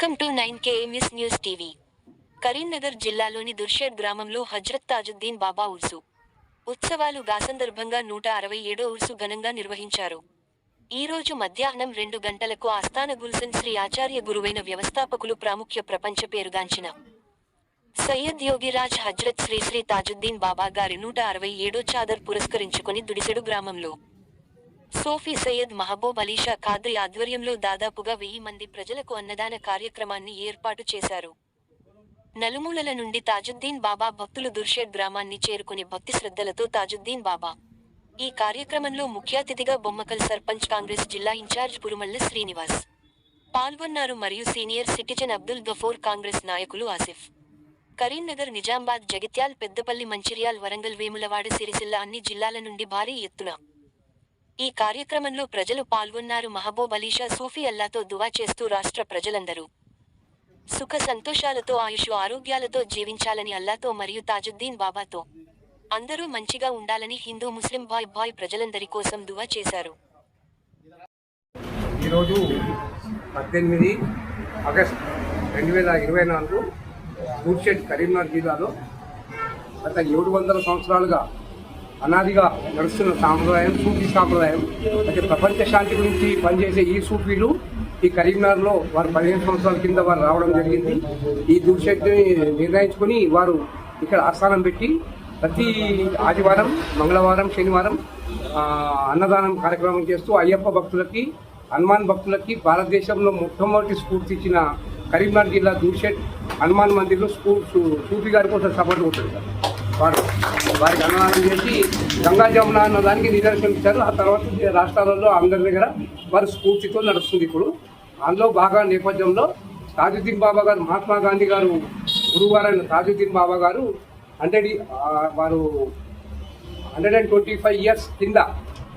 Welcome to nine KMS news TV. Karimnagar జిల్లాలోని దుర్షేడ్ గ్రామంలో హజ్రత్ తాజుద్దీన్ బాబా ఉర్సు. ఉత్సవాలు గా సందర్భంగా నూట అరవై ఏడో ఉర్సు ఘనంగా నిర్వహించారు. ఈ రోజు మధ్యాహ్నం రెండు గంటలకు ఆస్థాన గుల్సన్ శ్రీ ఆచార్య గురువైన వ్యవస్థాపకులు ప్రాముఖ్య ప్రపంచ పేరుగాంచిన. సయ్యద్ యోగిరాజ్ హజ్రత్ శ్రీ శ్రీ తాజుద్దీన్ బాబా గారి నూట అరవై ఏడో చాదర్ పురస్కరించుకొని దుడిసెడు గ్రామంలో సోఫీ సయ్యద్ మహబూబ్ అలీషా ఖాద్రి ఆధ్వర్యంలో దాదాపుగా వెయ్యి మంది ప్రజలకు అన్నదాన కార్యక్రమాన్ని ఏర్పాటు చేశారు. నలుమూలల నుండి తాజుద్దీన్ బాబా భక్తులు దుర్షేడ్ గ్రామాన్ని చేరుకుని భక్తి శ్రద్ధలతో తాజుద్దీన్ బాబా. ఈ కార్యక్రమంలో ముఖ్య అతిథిగా బొమ్మకల్ సర్పంచ్ కాంగ్రెస్ జిల్లా ఇన్ఛార్జ్ పురుమల్ల శ్రీనివాస్ పాల్గొన్నారు మరియు సీనియర్ సిటిజన్ అబ్దుల్ గఫూర్ కాంగ్రెస్ నాయకులు ఆసిఫ్. కరీంనగర్ నిజామాబాద్ జగిత్యాల్ పెద్దపల్లి మంచిర్యాల్ వరంగల్ వేములవాడ సిరిసిల్ల అన్ని జిల్లాల నుండి భారీ ఎత్తున ఈ కార్యక్రమంలో ప్రజలు పాల్గొన్నారు మహబూబ్ అలీషా సూఫీ అల్లాతో దువా చేస్తూ రాష్ట్ర ప్రజలందరూ. సుఖ సంతోషాలతో ఆయుష్ ఆరోగ్యాలతో జీవించాలని అల్లాతో మరియు తాజుద్దీన్ బాబాతో. అందరూ మంచిగా ఉండాలని హిందూ ముస్లిం బాయ్ బాయ్ ప్రజలందరి కోసం దువా చేశారు. ఈరోజు పద్దెనిమిది ఆగస్ట్ రెండు వేల ఇరవై నాలుగు దూర్షెడ్ కరీంనగర్ జిల్లాలో గత ఏడు వందల సంవత్సరాలుగా అనాదిగా నడుస్తున్న సాంప్రదాయం సూఫీ సాంప్రదాయం. అయితే ప్రపంచ శాంతి గురించి పనిచేసే ఈ సూఫీలు ఈ కరీంనగర్లో వారు పదిహేను సంవత్సరాల కింద వారు రావడం జరిగింది. ఈ దూర్షెడ్ని నిర్ణయించుకొని వారు ఇక్కడ ఆస్థానం పెట్టి ప్రతి ఆదివారం మంగళవారం శనివారం అన్నదానం కార్యక్రమం చేస్తూ అయ్యప్ప భక్తులకి హనుమాన్ భక్తులకి భారతదేశంలో మొట్టమొదటి స్ఫూర్తి ఇచ్చిన కరీంనగర్ జిల్లా దూషెట్ హనుమాన్ మందిర్లో స్కూల్ సూఫీ గారి కోసం సపోర్ట్ ఉంటుంది వారు వారికి అన్నదానం చేసి గంగా జమున అన్న దానికి నిదర్శనం ఇచ్చారు. ఆ తర్వాత రాష్ట్రాలలో అందరి దగ్గర వారి స్ఫూర్తితో నడుస్తుంది ఇప్పుడు. అందులో బాగా నేపథ్యంలో తాజుద్దీన్ బాబా గారు మహాత్మా గాంధీ గారు గురువారైన తాజుద్దీన్ బాబా గారు హండ్రెడ్ వారు hundred and twenty five years కింద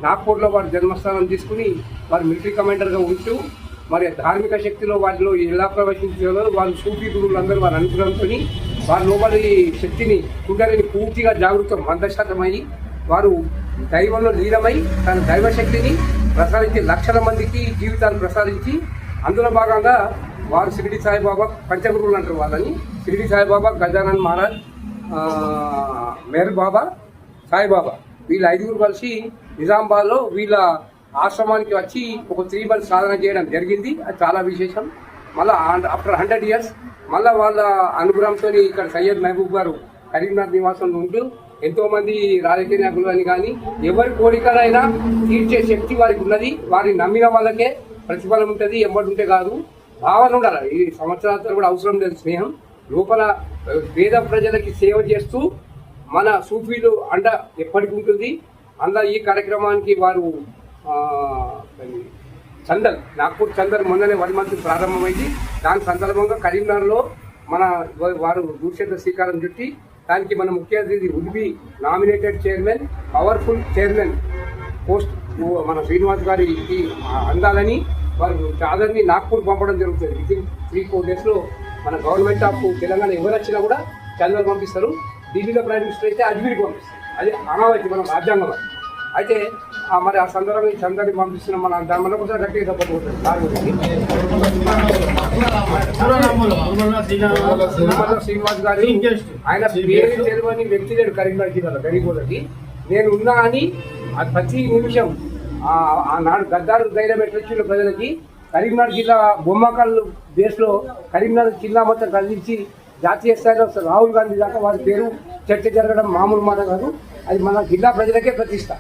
నాగ్పూర్లో వారు జన్మస్థానం తీసుకుని వారు మిలిటరీ కమాండర్గా ఉంటూ మరి ధార్మిక శక్తిలో వాటిలో ఎలా ప్రవేశించారో వారు సూఫీ గురువులందరూ వారు అనుగ్రహంతో వారి లోపలి శక్తిని కుండలిని పూర్తిగా జాగృతం మందశాతమై వారు దైవంలో లీనమై తన దైవశక్తిని ప్రసాదించి లక్షల మందికి జీవితాన్ని ప్రసాదించి అందులో భాగంగా వారు షిరిడి సాయిబాబా పంచగురువులు అంటారు వాళ్ళని. షిరిడి సాయిబాబా గజానన్ మహారాజ్ మేర్ బాబా సాయిబాబా. వీళ్ళ ఐదుగురు కలిసి నిజామాబాద్లో వీళ్ళ ఆశ్రమానికి వచ్చి ఒక త్రీ మంత్స్ సాధన చేయడం జరిగింది. అది చాలా విశేషం. మళ్ళీ ఆఫ్టర్ హండ్రెడ్ ఇయర్స్ మళ్ళీ వాళ్ళ అనుగ్రహంతో ఇక్కడ సయ్యద్ మహబూబ్ గారు కరీంనగర్ నివాసంలో ఉంటూ ఎంతో మంది రాజకీయ నాయకులు అని కానీ ఎవరి కోరికలైనా తీర్చే శక్తి వారికి ఉన్నది. వారిని నమ్మిన వాళ్ళకే ప్రతిఫలం ఉంటుంది ఎంబడి ఉంటే కాదు. భావన ఉండాలి. ఈ సంవత్సరాలతో కూడా అవసరం లేదు స్నేహం. లోపల పేద ప్రజలకి సేవ చేస్తూ మన సూఫీలు అండ ఎప్పటికి ఉంటుంది. అంద ఈ కార్యక్రమానికి వారు చందల్ నాగ్పూర్ చందల్ మొన్ననే వన్ మంత్ ప్రారంభమైంది. దాని సందర్భంగా కరీంనగర్లో మన వారు దూషణ శ్రీకారం చుట్టి దానికి మన ముఖ్య అతిథి Udupi nominated chairman powerful chairman post మన శ్రీనివాస్ గారికి అందాలని వారు చాదర్ని నాగ్పూర్ పంపడం జరుగుతుంది. విత్ ఇన్ త్రీ ఫోర్ డేస్లో మన గవర్నమెంట్ ఆఫ్ తెలంగాణ ఎవరు వచ్చినా కూడా చంద్ర పంపిస్తారు. ఢిల్లీలో ప్రైమ్ మినిస్టర్ అయితే అజ్మీర్కి పంపిస్తారు. అది అమరావతి మన రాజ్యాంగం అయితే మరి ఆ సందర్భంగా ఈ చంద్రని పంపిస్తున్న మన దాని మన కోసం గట్టిగా తిరుమల శ్రీనివాస్ గారు ఆయన పేరు తెలియని వ్యక్తి లేడు కరీంనగర్ జిల్లాలో గరీబోలకి. నేను ఉన్నా అని ప్రతి నిమిషం ఆ- ఆనాడు గద్దారు ధైర్యం ఎట్లొచ్చిన ప్రజలకి కరీంనగర్ జిల్లా బొమ్మకల్ బేస్లో కరీంనగర్ జిల్లా మొత్తం కలిసి జాతీయ స్థాయిలో రాహుల్ గాంధీ దాకా వారి పేరు చర్చ జరగడం మామూలు మాట కాదు. అది మన జిల్లా ప్రజలకే ప్రతిష్ట.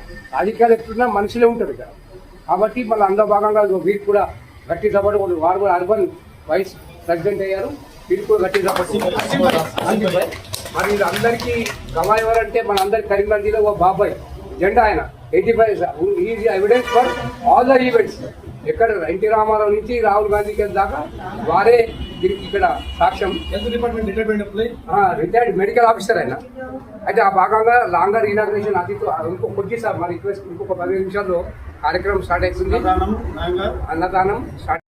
అధికారులు ఎట్లున్నా మనుషులే ఉంటారు ఇక్కడ. కాబట్టి మళ్ళీ అందులో భాగంగా వీరు కూడా గట్టి సపోర్ట్ వారు కూడా అర్బన్ వైస్ ప్రెసిడెంట్ అయ్యారు. వీరు కూడా గట్టి సపోర్ట్ మరి అందరికీ గవా ఎవరంటే మన అందరి కరీంనగర్ జిల్లా ఓ బాబాయ్. జెండా ఆయన. Eighty five is evidence for all the events ఎక్కడ ఎన్టీ రామారావు నుంచి రాహుల్ గాంధీ దాకా వారే ఇక్కడ సాక్ష్యం. Health department retirement employee retired medical officer ఆయన. అయితే ఆ భాగంగా లాంగర్ ఇనాగ్రేషన్ అతిథి ఇంకో కొద్ది సార్ మరి రిక్వెస్ట్ ఇంకొక పదిహేను నిమిషాల్లో కార్యక్రమం స్టార్ట్ అవుతుంది. అన్నదానం స్టార్ట్